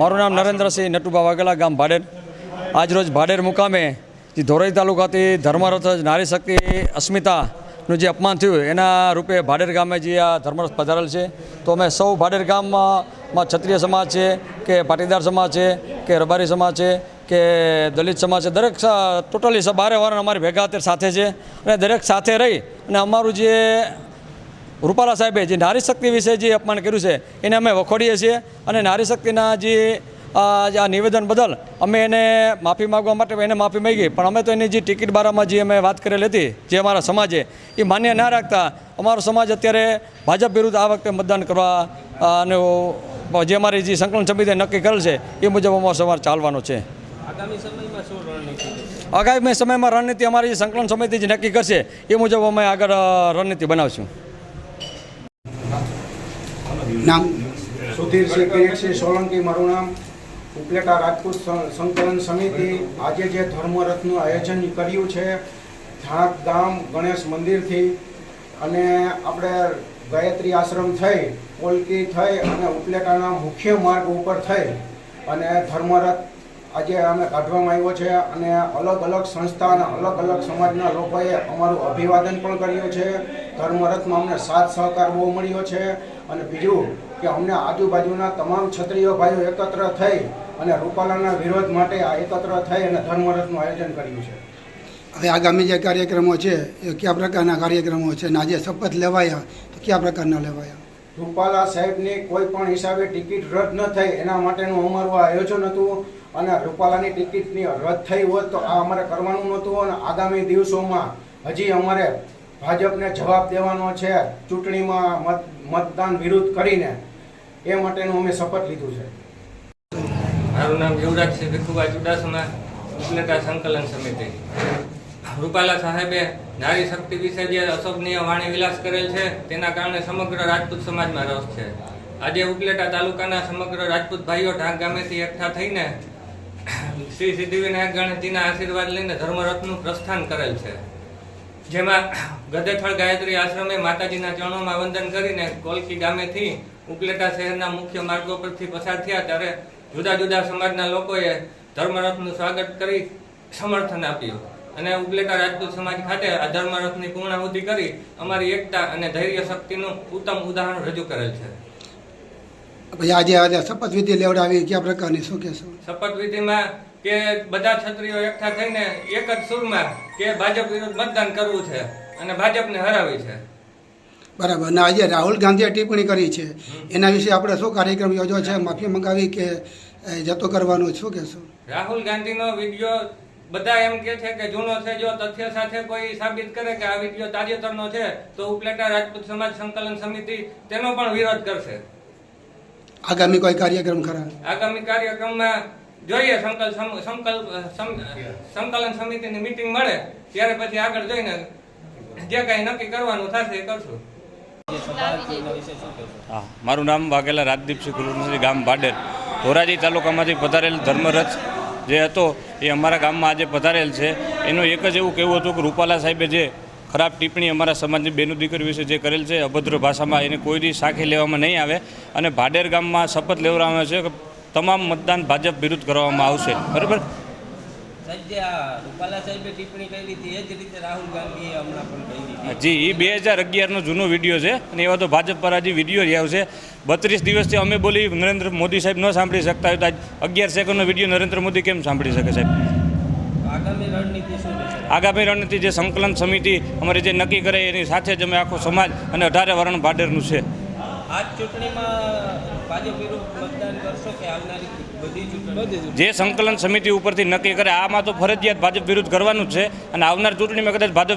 મારું નામ નરેન્દ્રસિંહ નટુભા વાઘેલા, ગામ ભાડેર. આજરોજ ભાડેર મુકામે જે ધોરઈ તાલુકાથી ધર્મરથ નારી શક્તિ અસ્મિતાનું જે અપમાન થયું, એના રૂપે ભાડેર ગામે જે આ ધર્મરથ પધારેલ છે. તો અમે સૌ ભાડેર ગામમાં ક્ષત્રિય સમાજ છે, કે પાટીદાર સમાજ છે, કે રબારી સમાજ છે, કે દલિત સમાજ છે, દરેક ટોટલી બારે વારણ અમારી ભેગા અત્યારે સાથે છે. અને દરેક સાથે રહી અને અમારું જે રૂપાલા સાહેબે જે નારી શક્તિ વિશે જે અપમાન કર્યું છે એને અમે વખોડીએ છીએ અને નારી શક્તિના જે આ નિવેદન બદલ અમે એને માફી માગવા માટે એને માફી માંગી. પણ અમે તો એની જે ટિકિટ બારામાં જે અમે વાત કરેલી હતી જે અમારા સમાજે એ માન્ય ના રાખતા અમારો સમાજ અત્યારે ભાજપ વિરુદ્ધ આ વખતે મતદાન કરવા અને જે અમારી જે સંકલન સમિતિએ નક્કી કરેલ છે એ મુજબ અમારો સમાજ ચાલવાનો છે. આગામી સમયમાં રણનીતિ સમયમાં રણનીતિ અમારી સંકલન સમિતિ જે નક્કી કરશે એ મુજબ અમે આગળ રણનીતિ બનાવશું. નામ સુધીર સુધીરસિંહ કિરીટસિંહ સોલંકી, મારું નામ ઉપલેટા રાજપૂત સંકલન સમિતિ. આજે જે ધર્મરથનું આયોજન કર્યું છે ધાણક ગામ ગણેશ મંદિરથી, અને આપણે ગાયત્રી આશ્રમ થઈ, પોલકી થઈ, અને ઉપલેટાના મુખ્ય માર્ગ ઉપર થઈ, અને ધર્મરથ આજે અમે કાઢવામાં આવ્યો છે, અને અલગ અલગ સંસ્થા અને અલગ અલગ સમાજના લોકોએ અમારું અભિવાદન પણ કર્યું છે. ધર્મરથમાં અમને સાથ સહકાર બહુ મળ્યો છે. અને બીજું કે અમને આજુબાજુના તમામ ક્ષત્રિય ભાઈઓ એકત્ર થઈ અને રૂપાલાના વિરોધ માટે આ એકત્ર થઈ અને ધર્મરથનું આયોજન કર્યું છે. હવે આગામી જે કાર્યક્રમો છે એ કયા પ્રકારના કાર્યક્રમો છે અને આજે શપથ લેવાયા તો કયા પ્રકારના લેવાયા? રૂપાલા સાહેબની કોઈ પણ હિસાબે ટિકિટ રદ ન થઈ એના માટેનું અમારું આયોજન હતું અને રૂપાલાની ટિકિટની રદ થઈ હોત તો આ અમારે કરવાનું નહોતું અને આગામી દિવસોમાં હજી અમારે ભાજપને જવાબ દેવાનો છે ચૂંટણીમાં મત, મતદાન વિરુદ્ધ કરીને. એ માટેનું અમે શપથ લીધું છે. મારું નામ યુવરાજસિંહ ભીખુભાઈ ચુડાસમા ઉપનેતા સંકલન સમિતિ. રૂપાલા સાહેબે નારી શક્તિ વિશે જે અશોભનીય વાણી વિલાસ કરેલ છે, તેના કારણે સમગ્ર રાજપૂત સમાજમાં રસ છે. આજે ઉપલેટા તાલુકાના સમગ્ર રાજપૂત ભાઈઓ ઢાંક ગામેથી એકઠા થઈને શ્રી સિદ્ધિવિનાયક ગણેશજીના આશીર્વાદ લઈને ધર્મરથનું પ્રસ્થાન કરેલ છે. જેમાં ગદેથળ ગાયત્રી આશ્રમે માતાજીના ચરણોમાં વંદન કરીને કોલકી ગામેથી ઉપલેટા શહેરના મુખ્ય માર્ગો પરથી પસાર થયા ત્યારે જુદા જુદા સમાજના લોકોએ ધર્મરથનું સ્વાગત કરી સમર્થન આપ્યું. અને ઉપલેટા રાજપૂત સમાજ ખાતે આ ધર્મરથની પૂર્ણાહુતિ કરી અમારી એકતા અને ધૈર્ય શક્તિનું ઉત્તમ ઉદાહરણ રજૂ કરેલ છે. પછી આજે આજે શપથવિધિ લેવડાવી કયા પ્રકારની શું કહેશો? શપથવિધિમાં કે બધા છત્રીઓ એકઠા થઈને એક જ સુરમાં કે ભાજપ વિરુદ્ધ મતદાન કરવું છે અને ભાજપને હરાવી છે. બરાબર. અને આજે રાહુલ ગાંધીએ ટિપ્પણી કરી છે. એના વિશે આપણે શું કાર્યક્રમ યોજ્યો છે? માફી મંગાવી કે જતો કરવાનો શું કહેશો? રાહુલ ગાંધીનો વીડિયો બધા એમ કે છે કે જૂનો છે જો તથ્ય સાથે કોઈ સાબિત કરે કે આ વીડિયો તાજેતરનો છે તો ઉપલેટા રાજપૂત સમાજ સંકલન સમિતિ તેનો પણ વિરોધ કરશે. આગામી કોઈ કાર્યક્રમ ખરા? આગામી કાર્યક્રમમાં જોઈએ સંકલ સમ- સંકલ્પ સંકલન સમિતિની મીટિંગ મળે ત્યારે પછી આગળ જોઈને જે કાંઈ નક્કી કરવાનું થશે એ કરશું. હા મારું નામ વાઘેલા રાજદીપસિંહ કુલવંશી ગામ ભાડેર ધોરાજી તાલુકામાંથી પધારેલ ધર્મરથ જે હતો એ અમારા ગામમાં આજે પધારેલ છે. એનું એક જ એવું કહેવું હતું કે રૂપાલા સાહેબે જે ખરાબ ટિપ્પણી અમારા સમાજની બેનું દીકરી વિશે જે કરેલ છે અભદ્ર ભાષામાં એને કોઈ બી સાખી લેવામાં નહીં આવે અને ભાડેર ગામમાં શપથ લેવડાવવામાં છે કે તમામ મતદાન ભાજપ વિરુદ્ધ કરવામાં આવશે. બરાબર? જે એ બે હજાર અગિયારનો જૂનો વીડિયો છે અને એવા તો ભાજપ પર હજી વીડિયો જ આવશે. બત્રીસ દિવસથી અમે બોલી નરેન્દ્ર મોદી સાહેબ ન સાંભળી શકતા હોય તો આજ અગિયાર સેકન્ડનો વીડિયો નરેન્દ્ર મોદી કેમ સાંભળી શકે સાહેબ? આગામી રણનીતિ જે સંકલન સમિતિ અમારે જે નક્કી કરે એની સાથે જ અમે આખો સમાજ અને અઢારે વરણ ભાડેરનું છે. આ જ ચૂંટણીમાં ભાજપ વિરુદ્ધ મતદાન કરશો કે આવનારી બધી ચૂંટણી. જે સંકલન સમિતિ ઉપરથી નક્કી કરે આમાં તો ફરજિયાત ભાજપ વિરુદ્ધ કરવાનું છે અને આવનાર ચૂંટણીમાં કદાચ ભાજપ